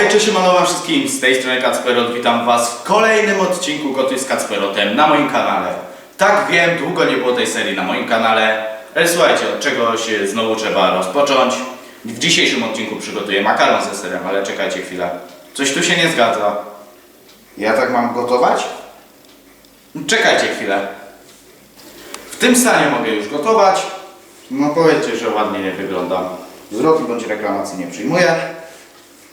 Hej, cześć, wam wszystkim, z tej strony Kacperot, witam was w kolejnym odcinku Gotuj z Kacperotem na moim kanale. Tak wiem, długo nie było tej serii na moim kanale, ale słuchajcie, od czegoś znowu trzeba rozpocząć. W dzisiejszym odcinku przygotuję makaron ze serem, ale czekajcie chwilę, coś tu się nie zgadza. Ja tak mam gotować? Czekajcie chwilę. W tym stanie mogę już gotować. No powiedzcie, że ładnie nie wyglądam. Zwrotu bądź reklamacji nie przyjmuję.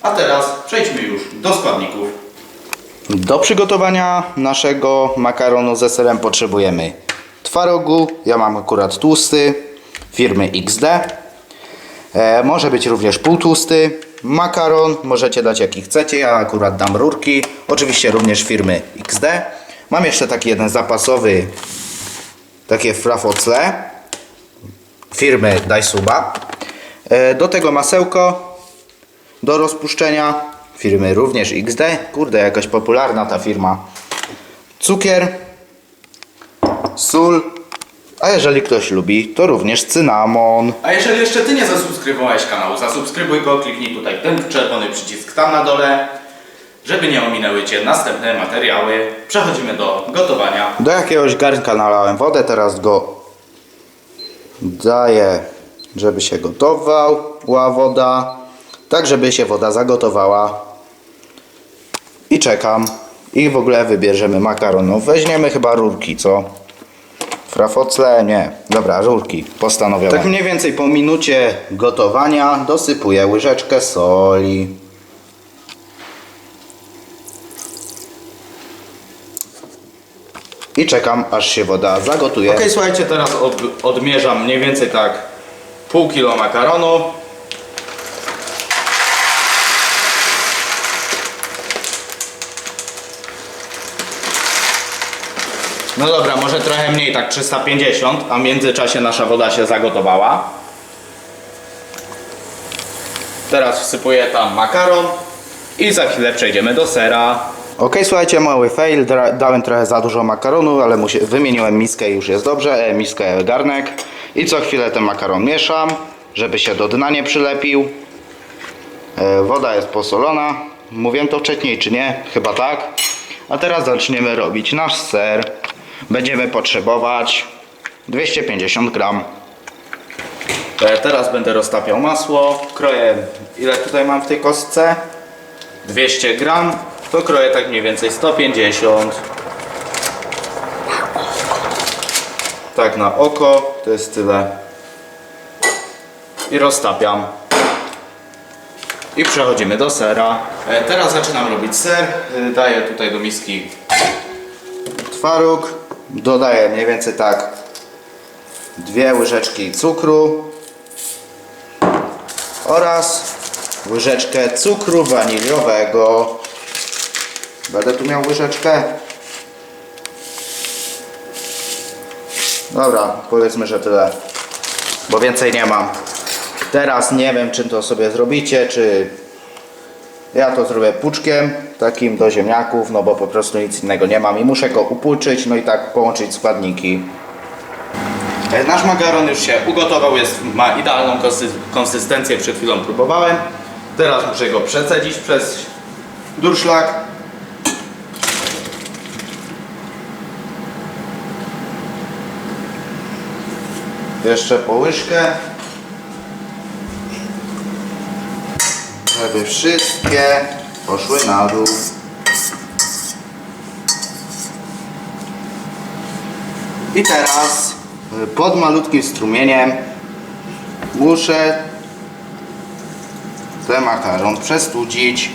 A teraz przejdźmy już do składników. Do przygotowania naszego makaronu ze serem potrzebujemy twarogu. Ja mam akurat tłusty firmy XD. E, może być również półtłusty. Makaron możecie dać jaki chcecie. Ja akurat dam rurki. Oczywiście również firmy XD. Mam jeszcze taki jeden zapasowy, takie frafocle firmy Daisuba. E, Do tego masełko do rozpuszczenia firmy również XD. Kurde, jakaś popularna ta firma. Cukier, sól, a jeżeli ktoś lubi, to również cynamon. A jeżeli jeszcze Ty nie zasubskrybowałeś kanału, zasubskrybuj go, kliknij tutaj ten czerwony przycisk tam na dole, żeby nie ominęły Cię następne materiały. Przechodzimy do gotowania. Do jakiegoś garnka nalałem wodę, teraz go daję, żeby się gotowała woda, tak żeby się woda zagotowała i czekam i w ogóle wybierzemy makaron. No weźmiemy chyba rurki, co? Frafocle? Nie. Dobra, rurki postanowione. Tak mniej więcej po minucie gotowania dosypuję łyżeczkę soli. I czekam aż się woda zagotuje. Ok, słuchajcie, teraz od, odmierzam mniej więcej tak pół kilo makaronu. No dobra, może trochę mniej, tak 350, a w międzyczasie nasza woda się zagotowała. Teraz wsypuję tam makaron i za chwilę przejdziemy do sera. Ok, słuchajcie, mały fail, dałem trochę za dużo makaronu, ale wymieniłem miskę i już jest dobrze, e, miskę garnek. I co chwilę ten makaron mieszam, żeby się do dna nie przylepił. E, Woda jest posolona. Mówiłem to wcześniej, czy nie? Chyba tak. A teraz zaczniemy robić nasz ser. Będziemy potrzebować 250 gram. Teraz będę roztapiał masło. Kroję, ile tutaj mam w tej kostce? 200 gram. To kroję tak mniej więcej 150. Tak na oko, to jest tyle. I roztapiam. I przechodzimy do sera. E, Teraz zaczynam robić ser. E, Daję tutaj do miski twaróg. Dodaję mniej więcej tak dwie łyżeczki cukru oraz łyżeczkę cukru waniliowego. Będę tu miał łyżeczkę. Dobra, powiedzmy, że tyle, bo więcej nie mam. Teraz nie wiem, czym to sobie zrobicie, czy ja to zrobię puczkiem, takim do ziemniaków, no bo po prostu nic innego nie mam i muszę go upłuczyć, no i tak połączyć składniki. E, Nasz makaron już się ugotował, jest, ma idealną konsy- konsystencję, przed chwilą próbowałem. Teraz muszę go przecedzić przez durszlak. Jeszcze po łyżkę. Żeby wszystkie poszły na dół. I teraz y, pod malutkim strumieniem muszę ten makaron przestudzić.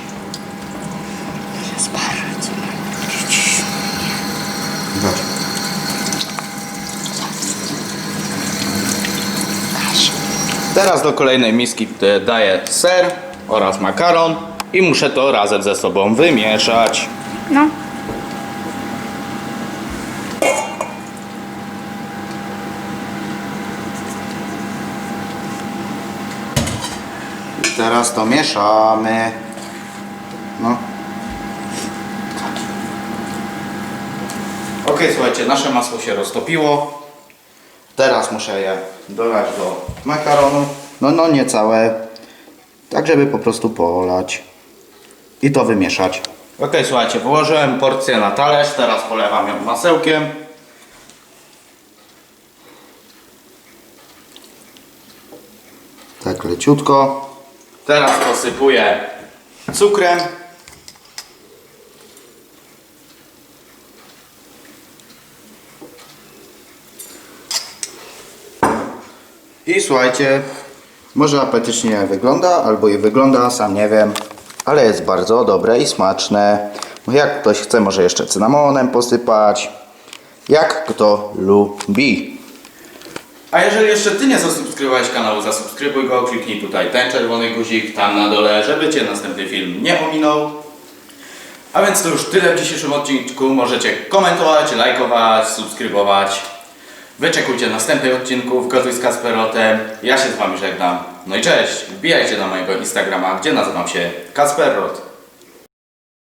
Teraz do kolejnej miski y, daję ser oraz makaron i muszę to razem ze sobą wymieszać. No. I teraz to mieszamy. No. Ok, słuchajcie, nasze masło się roztopiło. Teraz muszę je dodać do makaronu. No, no nie całe. Tak, żeby po prostu polać. I to wymieszać. Ok, słuchajcie, wyłożyłem porcję na talerz, teraz polewam ją masełkiem. Tak leciutko. Teraz posypuję cukrem. I słuchajcie, może apetycznie wygląda, albo i wygląda, sam nie wiem, ale jest bardzo dobre i smaczne. Jak ktoś chce, może jeszcze cynamonem posypać. Jak kto lubi. A jeżeli jeszcze Ty nie zasubskrybowałeś kanału, zasubskrybuj go, kliknij tutaj ten czerwony guzik tam na dole, żeby Cię następny film nie ominął. A więc to już tyle w dzisiejszym odcinku. Możecie komentować, lajkować, subskrybować. Wyczekujcie następnych odcinków Gotuj z Kasperotem. Ja się z Wami żegnam. No i cześć! Wbijajcie na mojego Instagrama, gdzie nazywam się Kasperot.